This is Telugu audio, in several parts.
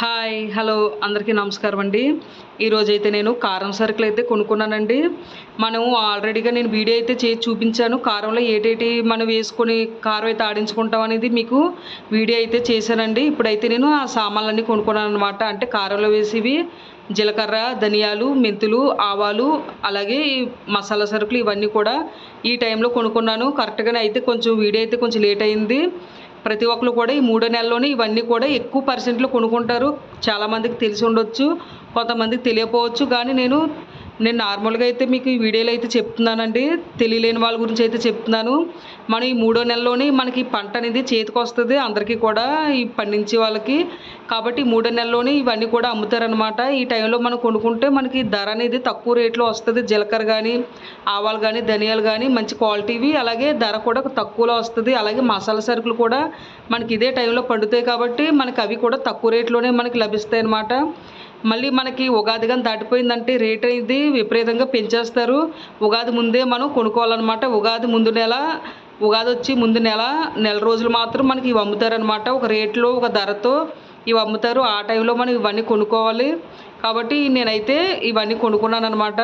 హాయ్ హలో అందరికీ నమస్కారం అండి. ఈరోజు అయితే నేను కారం సరుకులు అయితే కొనుక్కున్నానండి. మనం ఆల్రెడీగా నేను వీడియో అయితే చేసి చూపించాను. కారంలో ఏటేటి మనం వేసుకొని కారం అయితే ఆడించుకుంటాం అనేది మీకు వీడియో అయితే చేశానండి. ఇప్పుడైతే నేను ఆ సామాన్లన్నీ కొనుక్కున్నాను అనమాట అంటే కారంలో వేసేవి జీలకర్ర ధనియాలు మెంతులు ఆవాలు అలాగే మసాలా సరుకులు ఇవన్నీ కూడా ఈ టైంలో కొనుక్కున్నాను. కరెక్ట్గానే అయితే కొంచెం వీడియో అయితే కొంచెం లేట్ అయింది. ప్రతి ఒక్కరు కూడా ఈ మూడో నెలలోనే ఇవన్నీ కూడా ఎక్కువ పర్సెంట్లో కొనుక్కుంటారు. చాలామందికి తెలిసి ఉండొచ్చు కొంతమందికి తెలియకపోవచ్చు. కానీ నేను నేను నార్మల్గా అయితే మీకు ఈ వీడియోలో అయితే చెప్తున్నానండి. తెలియలేని వాళ్ళ గురించి అయితే చెప్తున్నాను. మనం ఈ మూడో నెలలోనే మనకి పంట అనేది చేతికి వస్తుంది అందరికీ కూడా ఈ పండించే వాళ్ళకి కాబట్టి మూడో నెలలోనే ఇవన్నీ కూడా అమ్ముతారనమాట ఈ టైంలో మనం కొనుక్కుంటే మనకి ధర అనేది తక్కువ రేట్లో వస్తుంది. జీలకర్ర కానీ ఆవాలు కానీ ధనియాలు కానీ మంచి క్వాలిటీవి. అలాగే ధర కూడా తక్కువలో వస్తుంది. అలాగే మసాలా సరుకులు కూడా మనకి ఇదే టైంలో పండుతాయి కాబట్టి మనకి అవి కూడా తక్కువ రేట్లోనే మనకి లభిస్తాయి అన్నమాట మళ్ళీ మనకి ఉగాది కానీ దాటిపోయిందంటే రేట్ అనేది విపరీతంగా పెంచేస్తారు. ఉగాది ముందే మనం కొనుక్కోవాలన్నమాట. ఉగాది ముందు నెల ఉగాది వచ్చి ముందు నెల నెల రోజులు మాత్రం మనకి ఇవి అమ్ముతారనమాట ఒక రేట్లో ఒక ధరతో ఇవి అమ్ముతారు. ఆ టైంలో మనం ఇవన్నీ కొనుక్కోవాలి. కాబట్టి నేనైతే ఇవన్నీ కొనుక్కున్నాను అనమాట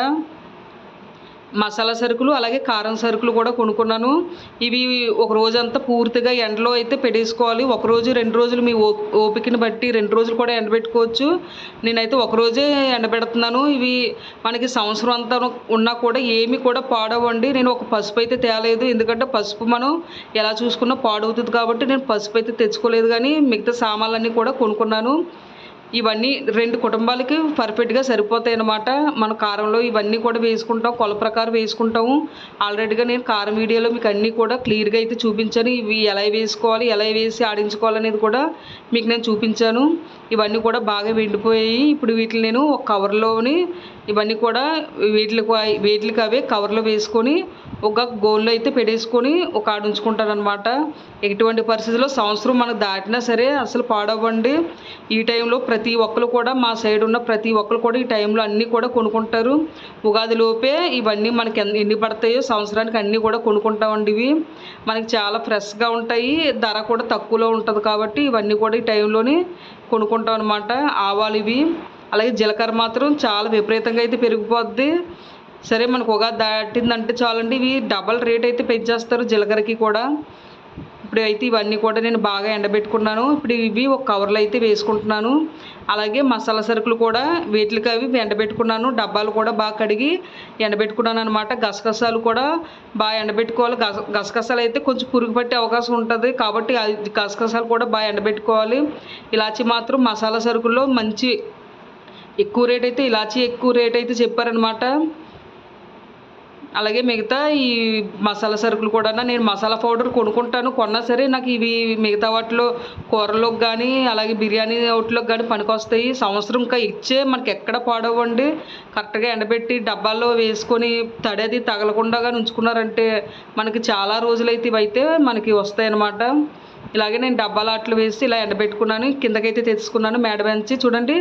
మసాలా సరుకులు అలాగే కారం సరుకులు కూడా కొనుక్కున్నాను. ఇవి ఒక రోజంతా పూర్తిగా ఎండలో అయితే పెట్టేసుకోవాలి. ఒక రోజు రెండు రోజులు మీ ఓ ఓపికని బట్టి రెండు రోజులు కూడా ఎండబెట్టుకోవచ్చు. నేనైతే ఒక రోజే ఎండబెడుతున్నాను. ఇవి మనకి సంవత్సరం అంతా ఉన్నా కూడా ఏమి కూడా పాడవండి. నేను ఒక పసుపు అయితే తేలేదు. ఎందుకంటే పసుపు మనం ఎలా చూసుకున్నా పాడవుతుంది కాబట్టి నేను పసుపు అయితే తెచ్చుకోలేదు. కానీ మిగతా సామాన్లన్నీ కూడా కొనుక్కున్నాను. ఇవన్నీ రెండు కుటుంబాలకి పర్ఫెక్ట్గా సరిపోతాయి అన్నమాట మన కారంలో ఇవన్నీ కూడా వేసుకుంటాం కొల ప్రకారం వేసుకుంటాము. ఆల్రెడీగా నేను కారం వీడియోలో మీకు అన్నీ కూడా క్లియర్గా అయితే చూపించాను. ఇవి ఎలా వేసుకోవాలి ఎలా వేసి ఆడించుకోవాలనేది కూడా మీకు నేను చూపించాను. ఇవన్నీ కూడా బాగా వెండిపోయాయి. ఇప్పుడు వీటిని నేను ఒక కవర్లోని ఇవన్నీ కూడా వీటికి వీటికి అవే కవర్లో వేసుకొని ఒక గోల్లో అయితే పెట్టేసుకొని ఒక ఆడ అనమాట ఎటువంటి పరిస్థితుల్లో సంవత్సరం మనకు దాటినా సరే అసలు పాడవ్వండి. ఈ టైంలో ప్రతి ఒక్కరు కూడా మా సైడ్ ఉన్న ప్రతి ఒక్కరు కూడా ఈ టైంలో అన్నీ కూడా కొనుక్కుంటారు. ఉగాది లోపే ఇవన్నీ మనకి ఎన్ని ఎన్ని పడతాయో సంవత్సరానికి అన్నీ కూడా కొనుక్కుంటామండి ఇవి. మనకి చాలా ఫ్రెష్గా ఉంటాయి. ధర కూడా తక్కువలో ఉంటుంది కాబట్టి ఇవన్నీ కూడా ఈ టైంలోనే కొనుక్కుంటాం అనమాట ఆవాలు ఇవి. అలాగే జీలకర్ర మాత్రం చాలా విపరీతంగా అయితే పెరిగిపోద్ది. సరే మనకు ఉగాది దాటిందంటే చాలండి. ఇవి డబల్ రేట్ అయితే పెంచేస్తారు జీలకర్రకి కూడా. ఇప్పుడు అయితే ఇవన్నీ కూడా నేను బాగా ఎండబెట్టుకున్నాను. ఇప్పుడు ఇవి ఒక కవర్లో అయితే వేసుకుంటున్నాను. అలాగే మసాలా సరుకులు కూడా వీటికి అవి ఎండబెట్టుకున్నాను. డబ్బాలు కూడా బాగా కడిగి ఎండబెట్టుకున్నాను అనమాట గసగసాలు కూడా బాగా ఎండబెట్టుకోవాలి. గస గసగసాలు అయితే కొంచెం పురుగు పట్టే అవకాశం ఉంటుంది. కాబట్టి అది గసగసాలు కూడా బాగా ఎండబెట్టుకోవాలి. ఇలాచి మాత్రం మసాలా సరుకుల్లో మంచి ఎక్కువ రేట్ అయితే ఇలాచి ఎక్కువ రేట్ అయితే చెప్పారనమాట అలాగే మిగతా ఈ మసాలా సరుకులు కూడా నేను మసాలా పౌడర్ కొనుక్కుంటాను. కొన్నా సరే నాకు ఇవి మిగతా వాటిలో కూరలోకి కానీ అలాగే బిర్యానీ ఒకటిలోకి కానీ పనికొస్తాయి. సంవత్సరం ఇంకా ఇచ్చే మనకి ఎక్కడ పాడవండి. కరెక్ట్గా ఎండబెట్టి డబ్బాల్లో వేసుకొని తడి అది తగలకుండా కానీ ఉంచుకున్నారంటే మనకి చాలా రోజులైతే ఇవైతే మనకి వస్తాయి అన్నమాట ఇలాగే నేను డబ్బాల అట్లు వేసి ఇలా ఎండబెట్టుకున్నాను కిందకైతే తెచ్చుకున్నాను మేడ బెంచి చూడండి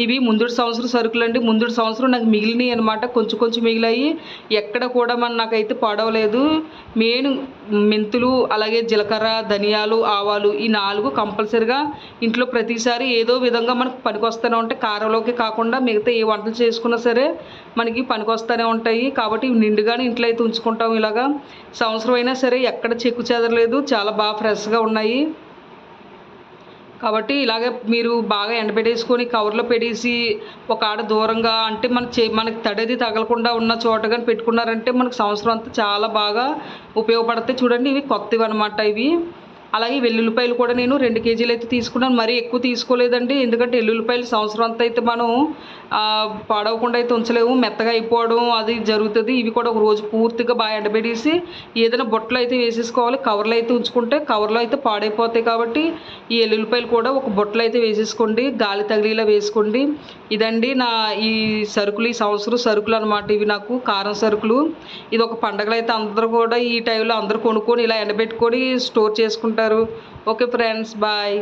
ఇవి ముందుడు సంవత్సరం సరుకులు అండి. ముందుడు సంవత్సరం నాకు మిగిలినాయి అనమాట కొంచెం కొంచెం మిగిలాయి. ఎక్కడ కూడా మన నాకైతే పడవలేదు. మెయిన్ మెంతులు అలాగే జీలకర్ర ధనియాలు ఆవాలు ఈ నాలుగు కంపల్సరిగా ఇంట్లో ప్రతిసారి ఏదో విధంగా మనకు పనికొస్తూనే ఉంటాయి. కారంలోకి కాకుండా మిగతా ఏ వంటలు చేసుకున్నా సరే మనకి పనికొస్తూనే ఉంటాయి. కాబట్టి నిండుగానే ఇంట్లో అయితే ఉంచుకుంటాం ఇలాగా. సంవత్సరం అయినా సరే ఎక్కడ చెక్కు చెదరలేదు. చాలా బాగా ఫ్రెష్గా ఉన్నాయి. కాబట్టి ఇలాగే మీరు బాగా ఎండబెట్టేసుకొని కవర్లో పెట్టేసి ఒక ఆడ దూరంగా అంటే మన చే మనకి తడేది తగలకుండా ఉన్న చోట కానీ పెట్టుకున్నారంటే మనకు సంవత్సరం అంతా చాలా బాగా ఉపయోగపడతాయి. చూడండి ఇవి కొత్తవి అనమాట ఇవి. అలాగే వెల్లుల్లిపాయలు కూడా నేను రెండు కేజీలు అయితే తీసుకున్నాను. మరీ ఎక్కువ తీసుకోలేదండి. ఎందుకంటే వెల్లుల్లిపాయలు సంవత్సరం అంతా అయితే మనం పాడవకుండా అయితే ఉంచలేము. మెత్తగా అయిపోవడం అది జరుగుతుంది. ఇవి కూడా ఒక రోజు పూర్తిగా బాగా ఎండబెట్టేసి ఏదైనా బొట్టలో అయితే వేసేసుకోవాలి. కవర్లో అయితే ఉంచుకుంటే కవర్లో అయితే పాడైపోతాయి కాబట్టి ఈ వెల్లుల్లిపాయలు కూడా ఒక బొట్టలో అయితే వేసేసుకోండి. గాలి తగిలిలా వేసుకోండి. ఇదండి నా ఈ సరుకులు ఈ సంవత్సరం సరుకులు అనమాట ఇవి నాకు. కారం సరుకులు. ఇది ఒక పండగలు అయితే అందరూ కూడా ఈ టైంలో అందరూ కొనుక్కొని ఇలా ఎండబెట్టుకొని స్టోర్ చేసుకుంటారు ఓకే ఫ్రెండ్స్ బాయ్.